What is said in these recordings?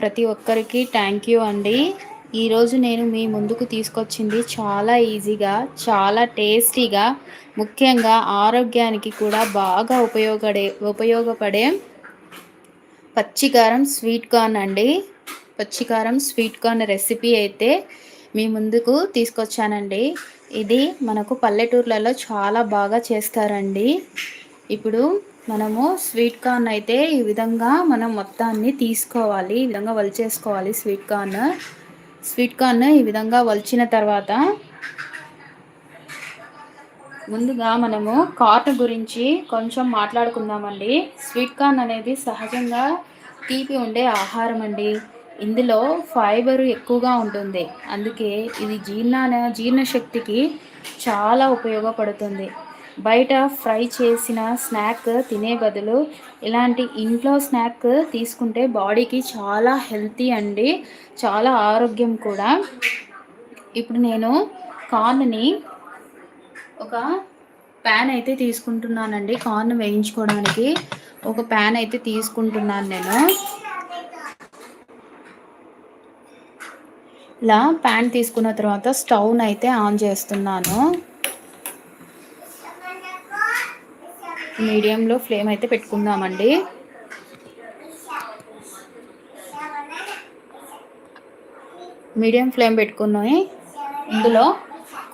ప్రతి ఒక్కరికి thank you అండి. ఈరోజు నేను మీ ముందుకు తీసుకొచ్చింది చాలా ఈజీగా చాలా టేస్టీగా ముఖ్యంగా ఆరోగ్యానికి కూడా బాగా ఉపయోగపడే ఉపయోగపడే పచ్చికారం స్వీట్ కార్న్ అండి. పచ్చికారం స్వీట్ కార్న్ రెసిపీ అయితే మీ ముందుకు తీసుకొచ్చానండి. ఇది మనకు పల్లెటూర్లలో చాలా బాగా చేస్తారండి. ఇప్పుడు మనము స్వీట్ కార్న్ అయితే ఈ విధంగా మనం మొత్తాన్ని తీసుకోవాలి ఈ విధంగా వలిచేసుకోవాలి స్వీట్ కార్న్. స్వీట్ కార్న్ ఈ విధంగా వలిచిన తర్వాత ముందుగా మనము కార్న్ గురించి కొంచెం మాట్లాడుకుందామండి. స్వీట్ కార్న్ అనేది సహజంగా తీపి ఉండే ఆహారం అండి. ఇందులో ఫైబర్ ఎక్కువగా ఉంటుంది. అందుకే ఇది జీర్ణ జీర్ణశక్తికి చాలా ఉపయోగపడుతుంది. బయట ఫ్రై చేసిన స్నాక్ తినే బదులు ఇలాంటి ఇంట్లో స్నాక్ తీసుకుంటే బాడీకి చాలా హెల్తీ అండి చాలా ఆరోగ్యం కూడా. ఇప్పుడు నేను కార్న్ని ఒక ప్యాన్ అయితే తీసుకుంటున్నానండి కార్న్ వేయించుకోవడానికి. ఒక ప్యాన్ అయితే తీసుకుంటున్నాను నేను. ఇలా ప్యాన్ తీసుకున్న తర్వాత స్టవ్ను అయితే ఆన్ చేస్తున్నాను. మీడియంలో ఫ్లేమ్ అయితే పెట్టుకుందామండి. మీడియం ఫ్లేమ్ పెట్టుకున్నాయి. ఇందులో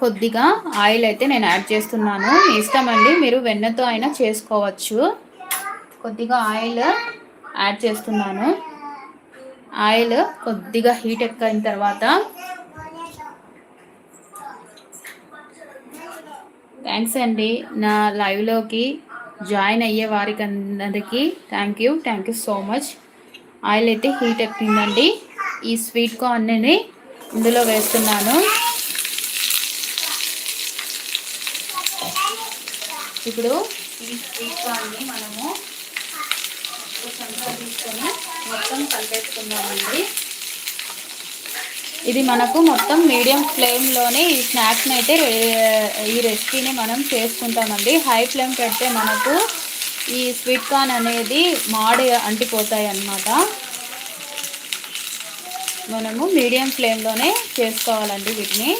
కొద్దిగా ఆయిల్ అయితే నేను యాడ్ చేస్తున్నాను. ఇష్టమండి మీరు వెన్నతో అయినా చేసుకోవచ్చు. కొద్దిగా ఆయిల్ యాడ్ చేస్తున్నాను. ఆయిల్ కొద్దిగా హీట్ ఎక్కిన తర్వాత థ్యాంక్స్ అండి. నా లైవ్లోకి జాయిన్ అయ్యే వారికి అందరికీ thank you thank you so much. Oil అయితే హీట్ ఎక్కిందండి. ఈ స్వీట్ కార్న్ని ఇందులో వేస్తున్నాను. ఇప్పుడు ఈ స్వీట్ కార్న్ని మనము తీసుకొని మొత్తం కలిపేసుకుందామండి. ఇది మనకు మొత్తం మీడియం ఫ్లేమ్లోనే ఈ స్నాక్స్ని అయితే ఈ రెసిపీని మనం చేసుకుంటామండి. హై ఫ్లేమ్ పెడితే మనకు ఈ స్వీట్ కార్న్ అనేది మాడి అంటిపోతాయి అన్నమాట మనము మీడియం ఫ్లేమ్లోనే చేసుకోవాలండి వీటిని.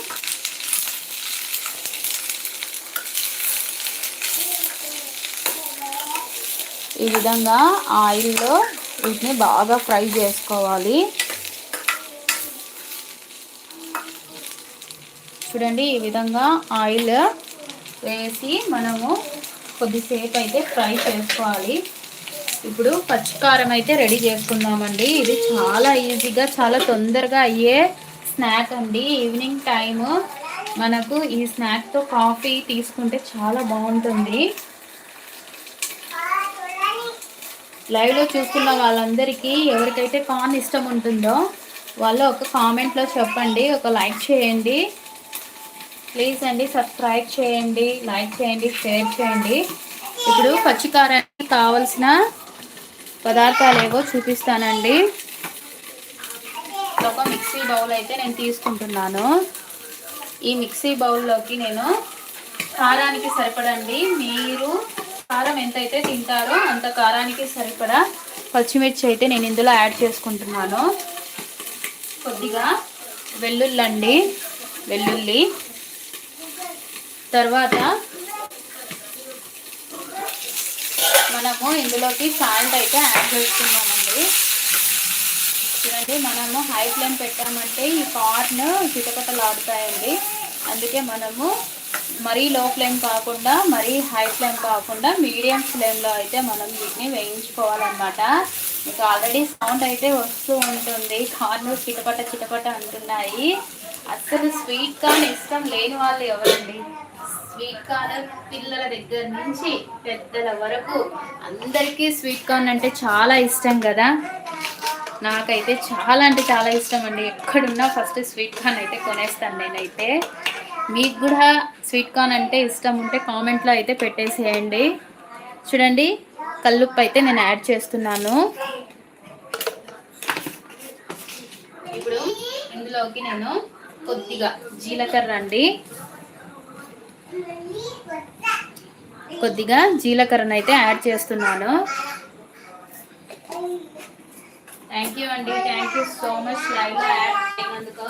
ఈ విధంగా ఆయిల్లో వీటిని బాగా ఫ్రై చేసుకోవాలి. చూడండి ఈ విధంగా ఆయిల్ వేసి మనము కొద్దిసేపు అయితే ఫ్రై చేసుకోవాలి. ఇప్పుడు పచ్చికారం అయితే రెడీ చేసుకుందామండి. ఇది చాలా ఈజీగా చాలా తొందరగా అయ్యే స్నాక్ అండి. ఈవినింగ్ టైము మనకు ఈ స్నాక్తో కాఫీ తీసుకుంటే చాలా బాగుంటుంది. లైవ్లో చూస్తున్న వాళ్ళందరికీ ఎవరికైతే కార్న్ ఇష్టం ఉంటుందో వాళ్ళు ఒక కామెంట్లో చెప్పండి ఒక లైక్ చేయండి. ప్లీజ్ అండి సబ్స్క్రైబ్ చేయండి లైక్ చేయండి షేర్ చేయండి. ఇప్పుడు పచ్చికారానికి కావలసిన పదార్థాలు ఏవో చూపిస్తానండి. ఒక మిక్సీ బౌల్ అయితే నేను తీసుకుంటున్నాను. ఈ మిక్సీ బౌల్లోకి నేను కారానికి సరిపడండి. మీరు కారం ఎంతైతే తింటారో అంత కారానికి సరిపడా పచ్చిమిర్చి అయితే నేను ఇందులో యాడ్ చేసుకుంటున్నాను. కొద్దిగా వెల్లుల్లండి వెల్లుల్లి తర్వాత మనము ఇందులోకి సాల్ట్ అయితే యాడ్ చేస్తున్నామండి చూడండి మనము హై ఫ్లేమ్ పెట్టామంటే ఈ కార్న్ చిటపటలాడుతాయండి. అందుకే మనము మరీ లో ఫ్లేమ్ కాకుండా మరీ హై ఫ్లేమ్ కాకుండా మీడియం ఫ్లేమ్లో అయితే మనం వీటిని వేయించుకోవాలన్నమాట. మీకు ఆల్రెడీ సౌండ్ అయితే వస్తూ ఉంటుంది. కార్న్ చిటపట చిటపట అంటున్నాయి. అసలు స్వీట్ కార్న్ ఇష్టం లేని వాళ్ళు ఎవరండి? స్వీట్ కార్న్ పిల్లల దగ్గర నుంచి పెద్దల వరకు అందరికీ స్వీట్ కార్న్ అంటే చాలా ఇష్టం కదా. నాకైతే చాలా అంటే చాలా ఇష్టం అండి. ఎక్కడున్నా ఫస్ట్ స్వీట్ కార్న్ అయితే కొనేస్తాను నేనైతే. మీకు కూడా స్వీట్ కార్న్ అంటే ఇష్టం ఉంటే కామెంట్లో అయితే పెట్టేసేయండి. చూడండి కల్లుప్పు అయితే నేను యాడ్ చేస్తున్నాను. ఇప్పుడు ఇందులోకి నేను కొద్దిగా జీలకర్ర అండి. కొద్దిగా జీలకర్రను అయితే యాడ్ చేస్తున్నాను. థ్యాంక్ యూ అండి. Thank you so much live add చేయనందుకు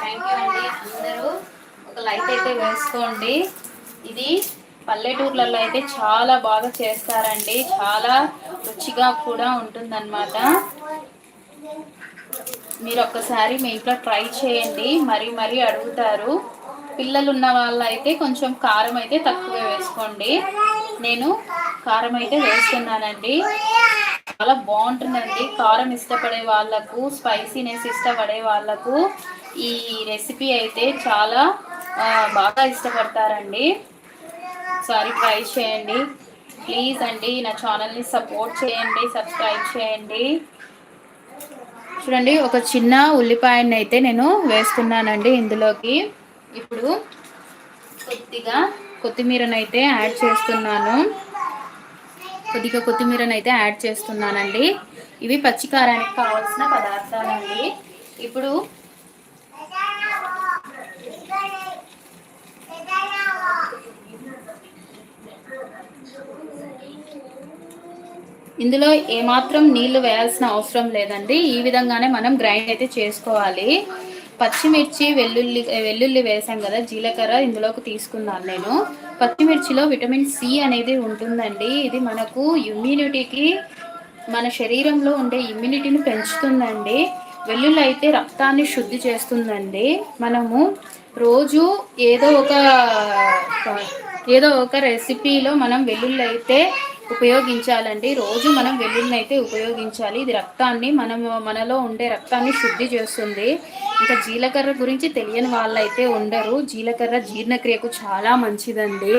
thank you అండి అందరూ. ఒక లైట్ అయితే వేసుకోండి. ఇది పల్లెటూర్లలో అయితే చాలా బాగా చేస్తారండి. చాలా రుచిగా కూడా ఉంటుందన్నమాట. మీరు ఒక్కసారి మీ ఇంట్లో ట్రై చేయండి. మరీ మరీ అడుగుతారు. పిల్లలు ఉన్న వాళ్ళు అయితే కొంచెం కారం అయితే తక్కువ వేసుకోండి. నేను కారం అయితే వేస్తున్నానండి. చాలా బాగుంటుందండి. కారం ఇష్టపడే వాళ్ళకు స్పైసీనెస్ ఇష్టపడే వాళ్ళకు ఈ రెసిపీ అయితే చాలా బాగా ఇష్టపడతారండి. సారి ట్రై చేయండి. ప్లీజ్ అండి నా ఛానల్ని సపోర్ట్ చేయండి సబ్స్క్రైబ్ చేయండి. చూడండి ఒక చిన్న ఉల్లిపాయని అయితే నేను వేసుకున్నానండి ఇందులోకి. ఇప్పుడు కొద్దిగా కొత్తిమీరను అయితే యాడ్ చేస్తున్నాను. కొద్దిగా కొత్తిమీరను అయితే యాడ్ చేస్తున్నానండి. ఇవి పచ్చికారానికి కావాల్సిన పదార్థాలండి. ఇప్పుడు ఇందులో ఏమాత్రం నీళ్ళు వేయాల్సిన అవసరం లేదండి. ఈ విధంగానే మనం గ్రైండ్ అయితే చేసుకోవాలి. పచ్చిమిర్చి వెల్లుల్లి వెల్లుల్లి వేసాం కదా జీలకర్ర ఇందులోకి తీసుకున్నాను నేను. పచ్చిమిర్చిలో విటమిన్ సి అనేది ఉంటుందండి. ఇది మనకు ఇమ్యూనిటీకి మన శరీరంలో ఉండే ఇమ్యూనిటీని పెంచుతుందండి. వెల్లుల్లి అయితే రక్తాన్ని శుద్ధి చేస్తుందండి. మనము రోజు ఏదో ఒక ఏదో ఒక రెసిపీలో మనం వెల్లుల్లి అయితే ఉపయోగించాలండి. రోజు మనం వెల్లుల్లిని అయితే ఉపయోగించాలి. ఇది రక్తాన్ని మనం మనలో ఉండే రక్తాన్ని శుద్ధి చేస్తుంది. ఇంకా జీలకర్ర గురించి తెలియని వాళ్ళైతే ఉండరు. జీలకర్ర జీర్ణక్రియకు చాలా మంచిదండి.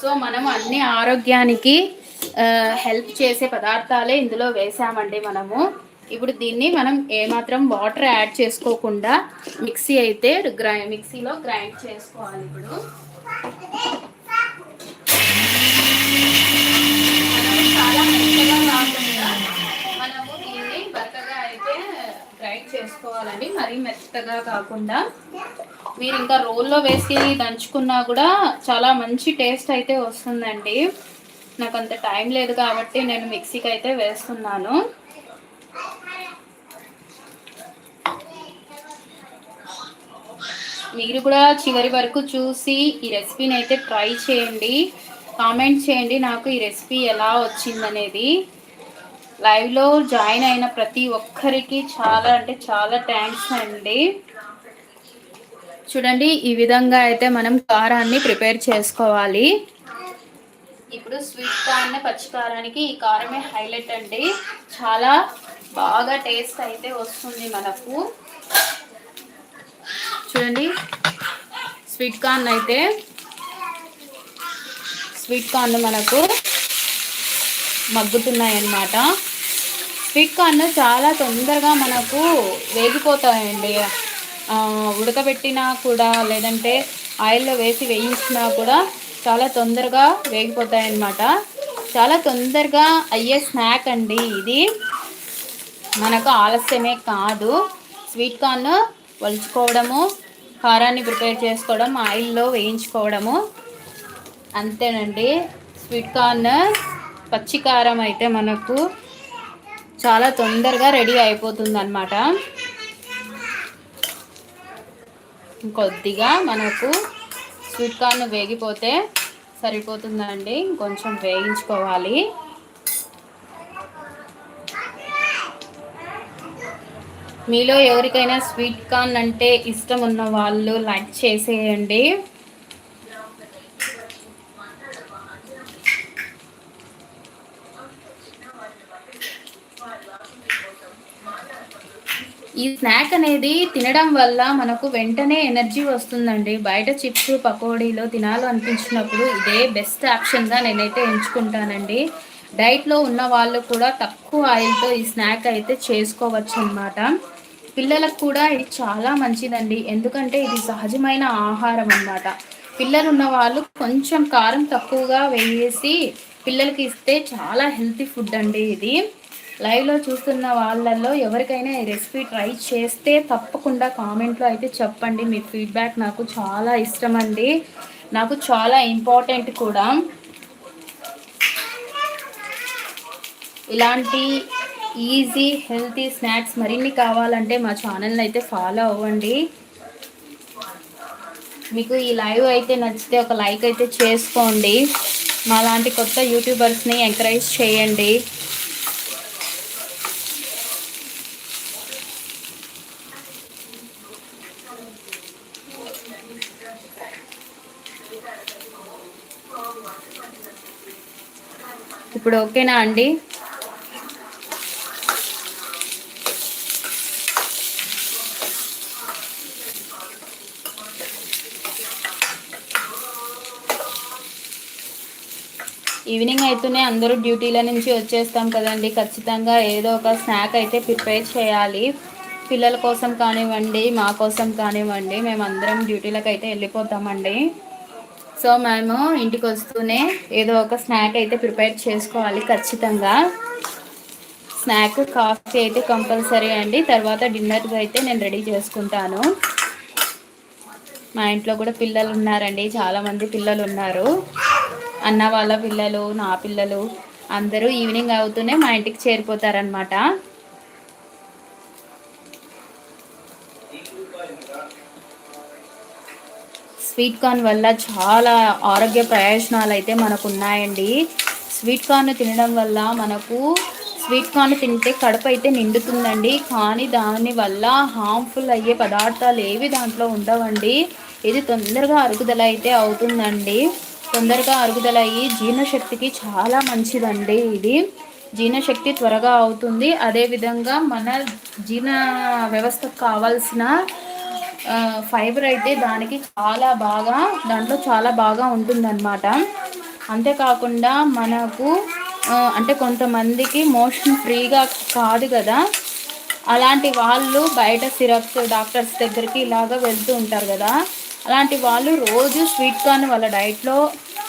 సో మనం అన్ని ఆరోగ్యానికి హెల్ప్ చేసే పదార్థాలే ఇందులో వేసామండి మనము. ఇప్పుడు దీన్ని మనం ఏమాత్రం వాటర్ యాడ్ చేసుకోకుండా మిక్సీ అయితే గ్రై మిక్సీలో గ్రైండ్ చేసుకోవాలి ఇప్పుడు చాలా మెత్తగా కాకుండా మనము దీన్ని బక్కగా అయితే గ్రైండ్ చేసుకోవాలండి మరీ మెత్తగా కాకుండా మీరు ఇంకా రోల్లో వేసి దంచుకున్నా కూడా చాలా మంచి టేస్ట్ అయితే వస్తుందండి. నాకు అంత టైం లేదు కాబట్టి నేను మిక్సీకి అయితే వేస్తున్నాను. మీరు కూడా చివరి వరకు చూసి ఈ రెసిపీని అయితే ట్రై చేయండి. కామెంట్ చేయండి నాకు ఈ రెసిపీ ఎలా వచ్చిందనేది. లైవ్లో జాయిన్ అయిన ప్రతి ఒక్కరికి చాలా అంటే చాలా థ్యాంక్స్ అండి. చూడండి ఈ విధంగా అయితే మనం కారాన్ని ప్రిపేర్ చేసుకోవాలి. ఇప్పుడు స్వీట్ కార్న్ పచ్చికారానికి ఈ కారమే హైలైట్ అండి. చాలా బాగా టేస్ట్ అయితే వస్తుంది మనకు. చూడండి స్వీట్ కార్న్ అయితే స్వీట్ కార్న్ మనకు మగ్గుతున్నాయి అన్నమాట స్వీట్ కార్న్ చాలా తొందరగా మనకు వేగిపోతాయండి. ఉడకబెట్టినా కూడా లేదంటే ఆయిల్లో వేసి వేయించినా కూడా చాలా తొందరగా వేగిపోతాయన్నమాట. చాలా తొందరగా అయ్యే స్నాక్ అండి ఇది. మనకు ఆలస్యమే కాదు. స్వీట్ కార్న్ వలుచుకోవడము కారాన్ని ప్రిపేర్ చేసుకోవడం ఆయిల్లో వేయించుకోవడము. అంతేనండి. స్వీట్ కార్న్ పచ్చి కారం అయితే మనకు చాలా తొందరగా రెడీ అయిపోతుంది అనమాట కొద్దిగా మనకు స్వీట్ కార్న్ వేగిపోతే సరిపోతుందండి. కొంచెం వేయించుకోవాలి. మీలో ఎవరికైనా స్వీట్ కార్న్ అంటే ఇష్టం ఉన్న వాళ్ళు లైక్ చేసేయండి. ఈ స్నాక్ అనేది తినడం వల్ల మనకు వెంటనే ఎనర్జీ వస్తుందండి. బయట చిప్స్ పకోడీలో తినాలి అనిపించినప్పుడు ఇదే బెస్ట్ ఆప్షన్గా నేనైతే ఎంచుకుంటానండి. డైట్లో ఉన్న వాళ్ళు కూడా తక్కువ ఆయిల్తో ఈ స్నాక్ అయితే చేసుకోవచ్చు అనమాట పిల్లలకు కూడా ఇది చాలా మంచిదండి. ఎందుకంటే ఇది సహజమైన ఆహారం అన్నమాట పిల్లలు ఉన్న వాళ్ళు కొంచెం కారం తక్కువగా వేసి పిల్లలకి ఇస్తే చాలా హెల్తీ ఫుడ్ అండి ఇది. లైవ్లో చూస్తున్న వాళ్ళల్లో ఎవరికైనా ఈ రెసిపీ ట్రై చేస్తే తప్పకుండా కామెంట్లో అయితే చెప్పండి. మీ ఫీడ్బ్యాక్ నాకు చాలా ఇష్టం అండి నాకు చాలా ఇంపార్టెంట్ కూడా. ఇలాంటి ఈజీ హెల్తీ స్నాక్స్ మరిన్ని కావాలంటే మా ఛానల్ని అయితే ఫాలో అవ్వండి. మీకు ఈ లైవ్ అయితే నచ్చితే ఒక లైక్ అయితే చేసుకోండి. మా లాంటి కొత్త యూట్యూబర్స్ని ఎంకరేజ్ చేయండి. ఇప్పుడు ఓకేనా అండి? ఈవినింగ్ అయితేనే అందరూ డ్యూటీల నుంచి వచ్చేస్తాం కదండి. ఖచ్చితంగా ఏదో ఒక స్నాక్ అయితే ప్రిపేర్ చేయాలి. పిల్లల కోసం కానివ్వండి మా కోసం కానివ్వండి మేము అందరం డ్యూటీలకు అయితే వెళ్ళిపోతామండి. సో మేము ఇంటికి వస్తూనే ఏదో ఒక స్నాక్ అయితే ప్రిపేర్ చేసుకోవాలి ఖచ్చితంగా. స్నాక్ కాఫీ అయితే కంపల్సరీ అండి. తర్వాత డిన్నర్కి అయితే నేను రెడీ చేసుకుంటాను. మా ఇంట్లో కూడా పిల్లలు ఉన్నారండి. చాలామంది పిల్లలు ఉన్నారు. అన్న వాళ్ళ పిల్లలు నా పిల్లలు అందరూ ఈవినింగ్ అవుతూనే మా ఇంటికి చేరిపోతారనమాట స్వీట్ కార్న్ వల్ల చాలా ఆరోగ్య ప్రయోజనాలు అయితే మనకు ఉన్నాయండి స్వీట్ కార్న్ తినడం వల్ల మనకు స్వీట్ కార్న్ తింటే కడుపు అయితే నిండుతుందండి. కానీ దాని వల్ల హార్మ్ఫుల్ అయ్యే పదార్థాలు ఏవి దాంట్లో ఉండవండి. ఇది తొందరగా అరుగుదల అయితే అవుతుందండి. తొందరగా అరుగుదల అయ్యి జీర్ణశక్తికి చాలా మంచిదండి ఇది. జీర్ణశక్తి త్వరగా అవుతుంది. అదేవిధంగా మన జీర్ణ వ్యవస్థకు కావాల్సిన ఫైబర్ అయితే దానికి చాలా బాగా దాంట్లో చాలా బాగా ఉంటుందన్నమాట. అంతేకాకుండా మనకు అంటే కొంతమందికి మోషన్ ఫ్రీగా కాదు కదా. అలాంటి వాళ్ళు బయట సిరప్స్ డాక్టర్స్ దగ్గరికి ఇలాగ వెళ్తూ ఉంటారు కదా. అలాంటి వాళ్ళు రోజు స్వీట్ కార్న్ వాళ్ళ డైట్లో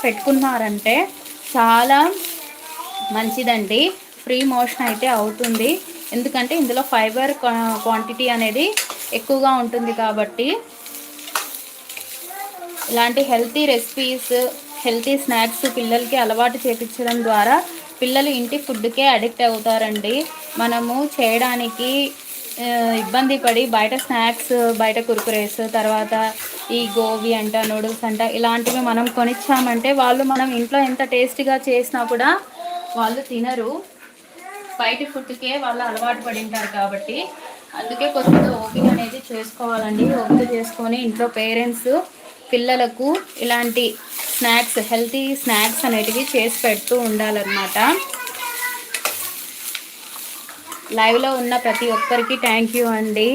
పెట్టుకున్నారంటే చాలా మంచిదండి. ఫ్రీ మోషన్ అయితే అవుతుంది. ఎందుకంటే ఇందులో ఫైబర్ క్వాంటిటీ అనేది ఎక్కువగా ఉంటుంది కాబట్టి ఇలాంటి హెల్తీ రెసిపీస్ హెల్తీ స్నాక్స్ పిల్లలకి అలవాటు చేపించడం ద్వారా పిల్లలు ఇంటి ఫుడ్కే అడిక్ట్ అవుతారండి. మనము చేయడానికి ఇబ్బంది పడి బయట స్నాక్స్ బయట కురుకురేస్ తర్వాత ఈ గోబీ అంట నూడిల్స్ అంట ఇలాంటివి మనం కొనిచ్చామంటే వాళ్ళు మనం ఇంట్లో ఎంత టేస్టీగా చేసినా కూడా వాళ్ళు తినరు. బయట ఫుడ్కే వాళ్ళు అలవాటు పడింటారు కాబట్టి అందుకే కొద్దిగా ఓపిక అనేది చేసుకోవాలండి. ఓపిక చేసుకొని ఇంట్లో పేరెంట్స్ పిల్లలకు ఇలాంటి స్నాక్స్ హెల్తీ స్నాక్స్ అనేటివి చేసి పెడుతూ ఉండాలన్నమాట. లైవ్లో ఉన్న ప్రతి ఒక్కరికి థ్యాంక్ యూ అండి.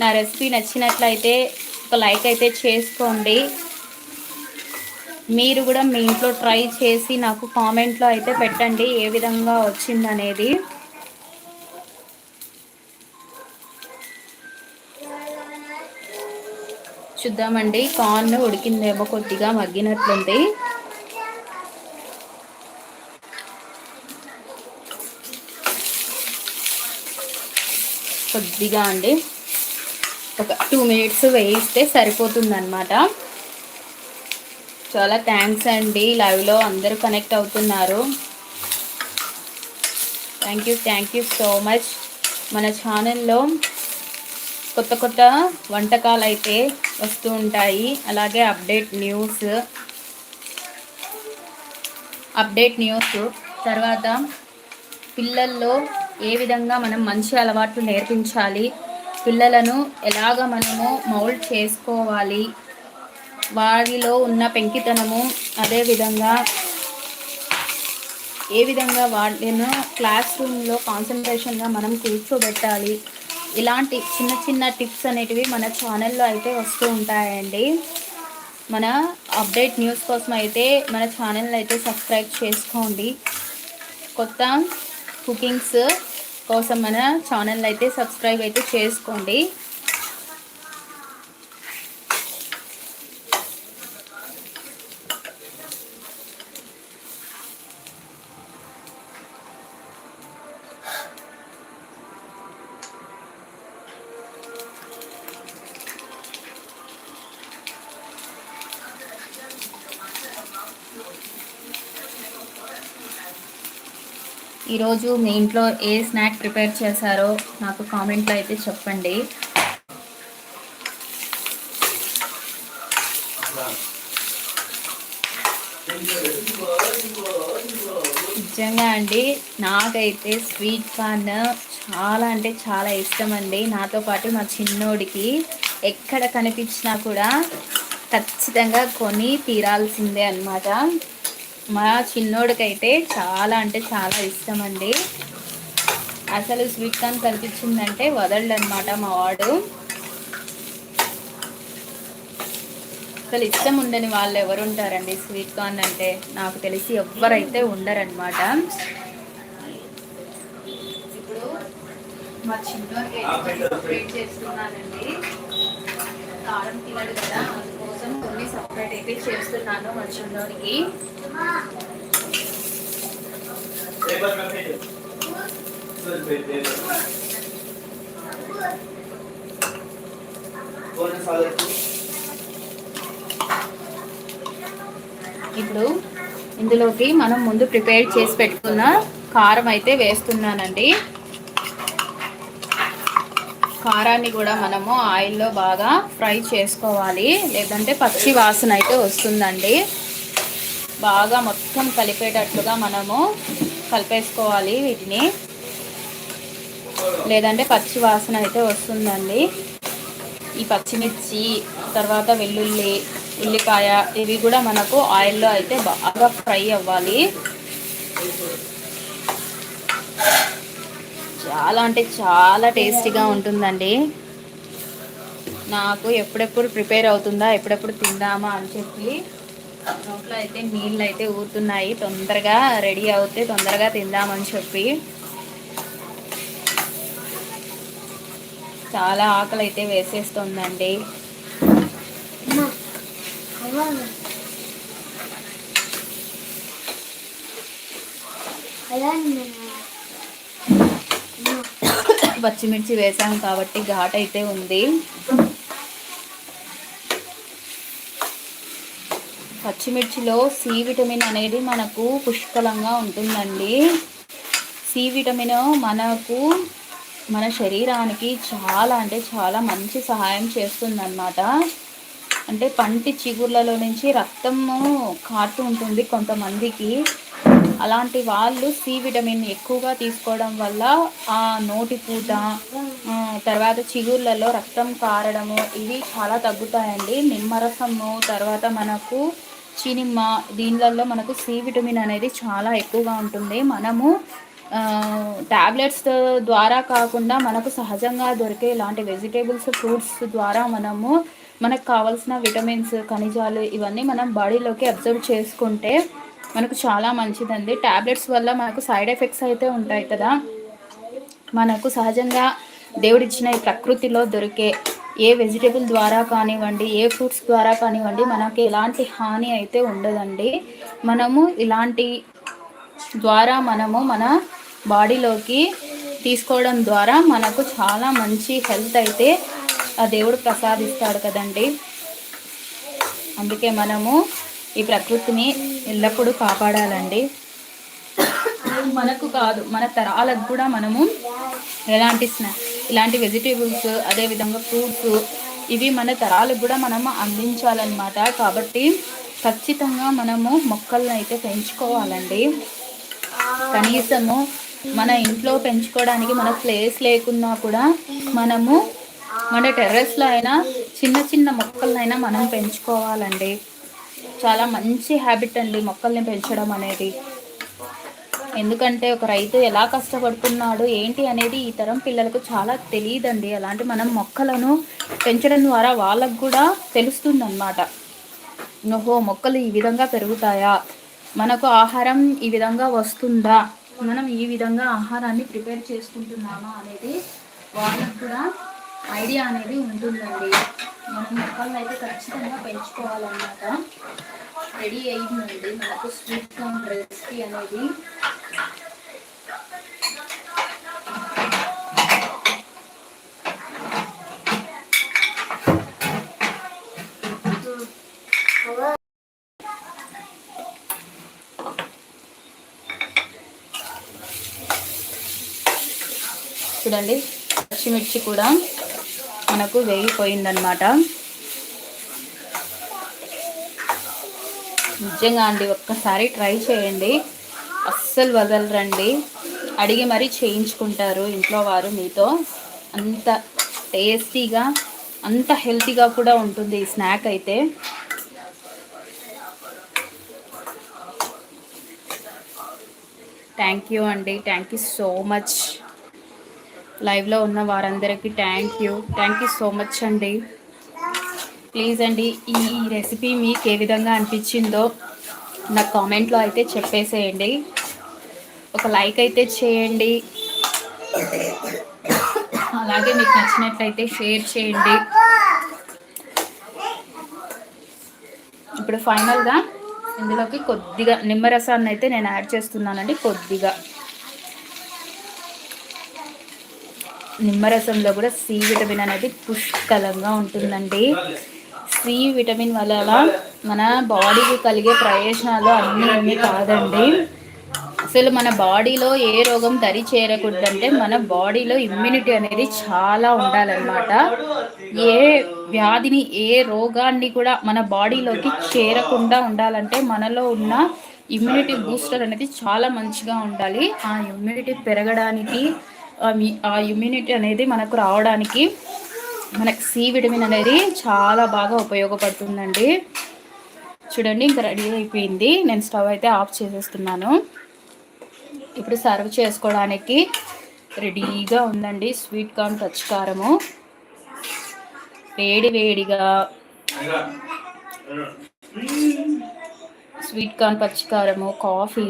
నా రెసిపీ నచ్చినట్లయితే ఒక లైక్ అయితే చేసుకోండి. మీరు కూడా మీ ఇంట్లో ట్రై చేసి నాకు కామెంట్లో అయితే పెట్టండి ఏ విధంగా వచ్చిందనేది. చూద్దామండి. కార్న్ ఉడికిందేమో కొద్దిగా మగ్గినట్లుంది. కొద్దిగా అండి. ఒక టూ మినిట్స్ వేయిస్తే సరిపోతుందన్నమాట. చాలా థ్యాంక్స్ అండి. లైవ్లో అందరూ కనెక్ట్ అవుతున్నారు. Thank you thank you so much. మన ఛానల్లో కొత్త కొత్త వంటకాలు అయితే వస్తూ ఉంటాయి. అలాగే అప్డేట్ న్యూస్. Update news. తర్వాత పిల్లల్లో ఏ విధంగా మనం మంచి అలవాట్లు నేర్పించాలి పిల్లలను ఎలాగ మనము మౌల్డ్ చేసుకోవాలి వారిలో ఉన్న పెంకితనము అదేవిధంగా ఏ విధంగా వాళ్ళను క్లాస్ రూమ్లో కాన్సన్ట్రేషన్గా మనం కూర్చోబెట్టాలి ఇలాంటి చిన్న చిన్న టిప్స్ అనేటివి మన ఛానల్లో అయితే వస్తూ ఉంటాయండి. మన అప్డేట్ న్యూస్ కోసం అయితే మన ఛానల్ అయితే సబ్స్క్రైబ్ చేసుకోండి. కొత్త కుకింగ్స్ కోసం మన ఛానల్ అయితే సబ్స్క్రైబ్ అయితే చేసుకోండి. ఈరోజు మీ ఇంట్లో ఏ స్నాక్ ప్రిపేర్ చేశారో నాకు కామెంట్లో అయితే చెప్పండి. నిజంగా అండి నాకైతే స్వీట్ కార్న్ చాలా అంటే చాలా ఇష్టం అండి నాతో పాటు మా చిన్నోడికి ఎక్కడ కనిపించినా కూడా ఖచ్చితంగా కొని తీరాల్సిందే అనమాట మా చిన్నోడికైతే చాలా అంటే చాలా ఇష్టం అండి అసలు స్వీట్ కార్న్ కనిపించిందంటే వదలడనమాట మా వాడు. అసలు ఇష్టం ఉండని వాళ్ళు ఎవరు ఉంటారండి స్వీట్ కార్న్ అంటే? నాకు తెలిసి ఎవరైతే ఉండరనమాట ఇప్పుడు మా చిన్నోడికి చేస్తున్నానండి. కారం తినడు కదా. సపరేట్ అయితే చేస్తున్నాను మనుషుల్లోనికి. ఇప్పుడు ఇందులోకి మనం ముందు ప్రిపేర్ చేసి పెట్టుకున్న కారం అయితే వేస్తున్నానండి. కారాన్ని కూడా మనము ఆయిల్లో బాగా ఫ్రై చేసుకోవాలి. లేదంటే పచ్చి వాసన అయితే వస్తుందండి. బాగా మొత్తం కలిపేటట్లుగా మనము కలిపేసుకోవాలి వీటిని. లేదంటే పచ్చి వాసన అయితే వస్తుందండి. ఈ పచ్చిమిర్చి తర్వాత వెల్లుల్లి ఉల్లిపాయ ఇవి కూడా మనకు ఆయిల్లో అయితే బాగా ఫ్రై అవ్వాలి. చాలా అంటే చాలా టేస్టీగా ఉంటుందండి. నాకు ఎప్పుడెప్పుడు ప్రిపేర్ అవుతుందా ఎప్పుడెప్పుడు తిందామా అని చెప్పి నోట్లో అయితే నీళ్ళు అయితే ఊరుతున్నాయి. తొందరగా రెడీ అవుతే తొందరగా తిందామని చెప్పి చాలా ఆకలి అయితే వేసేస్తుందండి. పచ్చిమిర్చి వేసాం కాబట్టి ఘాట్ అయితే ఉంది. పచ్చిమిర్చిలో సి విటమిన్ అనేది మనకు పుష్కలంగా ఉంటుందండి. సి విటమిన్ మనకు మన శరీరానికి చాలా అంటే చాలా మంచి సహాయం చేస్తుందన్నమాట. అంటే పంటి చిగుర్లలో నుంచి రక్తము కారుతూ ఉంటుంది కొంతమందికి. అలాంటి వాళ్ళు సి విటమిన్ ఎక్కువగా తీసుకోవడం వల్ల ఆ నోటి పూత తర్వాత చిగుర్లలో రక్తం కారడము ఇవి చాలా తగ్గుతాయండి. నిమ్మరసము తర్వాత మనకు చినిమ్మ దీనిలలో మనకు సి విటమిన్ అనేది చాలా ఎక్కువగా ఉంటుంది. మనము ట్యాబ్లెట్స్ ద్వారా కాకుండా మనకు సహజంగా దొరికే ఇలాంటి వెజిటేబుల్స్ ఫ్రూట్స్ ద్వారా మనము మనకు కావాల్సిన విటమిన్స్ ఖనిజాలు ఇవన్నీ మనం బాడీలోకి అబ్జర్వ్ చేసుకుంటే మనకు చాలా మంచిదండి. ట్యాబ్లెట్స్ వల్ల మనకు సైడ్ ఎఫెక్ట్స్ అయితే ఉంటాయి కదా. మనకు సహజంగా దేవుడిచ్చిన ఈ ప్రకృతిలో దొరికే ఏ వెజిటేబుల్ ద్వారా కానివ్వండి ఏ ఫ్రూట్స్ ద్వారా కానివ్వండి మనకి ఎలాంటి హాని అయితే ఉండదండి. మనము ఇలాంటి ద్వారా మనము మన బాడీలోకి తీసుకోవడం ద్వారా మనకు చాలా మంచి హెల్త్ అయితే ఆ దేవుడు ప్రసాదిస్తాడు కదండి. అందుకే మనము ఈ ప్రకృతిని ఎల్లప్పుడూ కాపాడాలండి. మనకు కాదు మన తరాలకు కూడా మనము ఎలాంటి స్నా ఇలాంటి వెజిటేబుల్స్ అదేవిధంగా ఫ్రూట్స్ ఇవి మన తరాలకు కూడా మనము అందించాలన్నమాట. కాబట్టి ఖచ్చితంగా మనము మొక్కలను అయితే పెంచుకోవాలండి. కనీసము మన ఇంట్లో పెంచుకోవడానికి మన ప్లేస్ లేకున్నా కూడా మనము మన టెర్రస్లో అయినా చిన్న చిన్న మొక్కలనైనా మనం పెంచుకోవాలండి. చాలా మంచి హ్యాబిట్ అండి మొక్కల్ని పెంచడం అనేది. ఎందుకంటే ఒక రైతు ఎలా కష్టపడుతున్నాడు ఏంటి అనేది ఈ తరం పిల్లలకు చాలా తెలియదండి. అలాంటి మనం మొక్కలను పెంచడం ద్వారా వాళ్ళకు కూడా తెలుస్తుందన్నమాట. ఓహో మొక్కలు ఈ విధంగా పెరుగుతాయా? మనకు ఆహారం ఈ విధంగా వస్తుందా? మనం ఈ విధంగా ఆహారాన్ని ప్రిపేర్ చేసుకుంటున్నామా అనేది వాళ్ళకు కూడా ఐడియా అనేది ఉంటుందండి. మనం మొక్కలను అయితే ఖచ్చితంగా పెంచుకోవాలన్నమాట. రెడీ అయిందండి. మనకు స్వీట్ కార్న్ రెసిపీ అనేది. చూడండి పచ్చిమిర్చి కూడా. మనకు వేగిపోయిందనమాట నిజంగా అండి ఒక్కసారి ట్రై చేయండి. అస్సలు వదలరండి. అడిగి మరీ చేయించుకుంటారు ఇంట్లో వారు మీతో. అంత టేస్టీగా అంత హెల్తీగా కూడా ఉంటుంది ఈ స్నాక్ అయితే. థ్యాంక్ యూ అండి. Thank you so much. లైవ్లో ఉన్న వారందరికీ thank you thank you so much అండి. ప్లీజ్ అండి ఈ ఈ రెసిపీ మీకు ఏ విధంగా అనిపించిందో నాకు కామెంట్లో అయితే చెప్పేసేయండి. ఒక లైక్ అయితే చేయండి. అలాగే మీకు నచ్చినట్లయితే షేర్ చేయండి. ఇప్పుడు ఫైనల్గా ఇందులోకి కొద్దిగా నిమ్మరసాన్ని అయితే నేను యాడ్ చేస్తున్నానండి కొద్దిగా. నిమ్మరసంలో కూడా సి విటమిన్ అనేది పుష్కలంగా ఉంటుందండి. సి విటమిన్ వల్ల మన బాడీకి కలిగే ప్రయోజనాలు అన్నీ అన్నీ కాదండి. అసలు మన బాడీలో ఏ రోగం దరి చేరకూడదంటే మన బాడీలో ఇమ్యూనిటీ అనేది చాలా ఉండాలన్నమాట. ఏ వ్యాధిని ఏ రోగాన్ని కూడా మన బాడీలోకి చేరకుండా ఉండాలంటే మనలో ఉన్న ఇమ్యూనిటీ బూస్టర్ అనేది చాలా మంచిగా ఉండాలి. ఆ ఇమ్యూనిటీ పెరగడానికి ఆ ఇమ్యూనిటీ అనేది మనకు రావడానికి మనకు సి విటమిన్ అనేది చాలా బాగా ఉపయోగపడుతుందండి. చూడండి ఇంకా రెడీ అయిపోయింది. నేను స్టవ్ అయితే ఆఫ్ చేసేస్తున్నాను. ఇప్పుడు సర్వ్ చేసుకోవడానికి రెడీగా ఉందండి. స్వీట్ కార్న్ పచ్చికారము వేడి వేడిగా స్వీట్ కార్న్ పచ్చికారము కాఫీ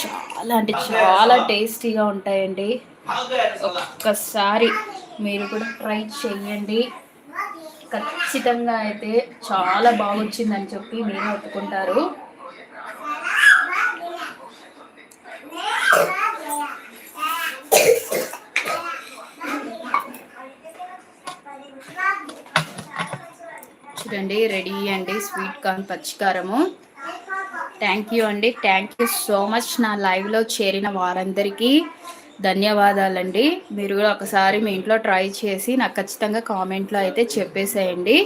చాలా అంటే చాలా టేస్టీగా ఉంటాయండి. ఒక్కసారి మీరు కూడా ట్రై చేయండి. ఖచ్చితంగా అయితే చాలా బాగొచ్చిందని చెప్పి మీరే ఒప్పుకుంటారు. చూడండి రెడీ అండి స్వీట్ కార్న్ పచ్చికారము. థ్యాంక్ యూ అండి. థ్యాంక్ యూ సో మచ్ నా లైవ్లో చేరిన వారందరికీ. ధన్యవాదాలండి. మీరు కూడా ఒకసారి మీ ఇంట్లో ట్రై చేసి నాకు ఖచ్చితంగా కామెంట్లో అయితే చెప్పేసేయండి.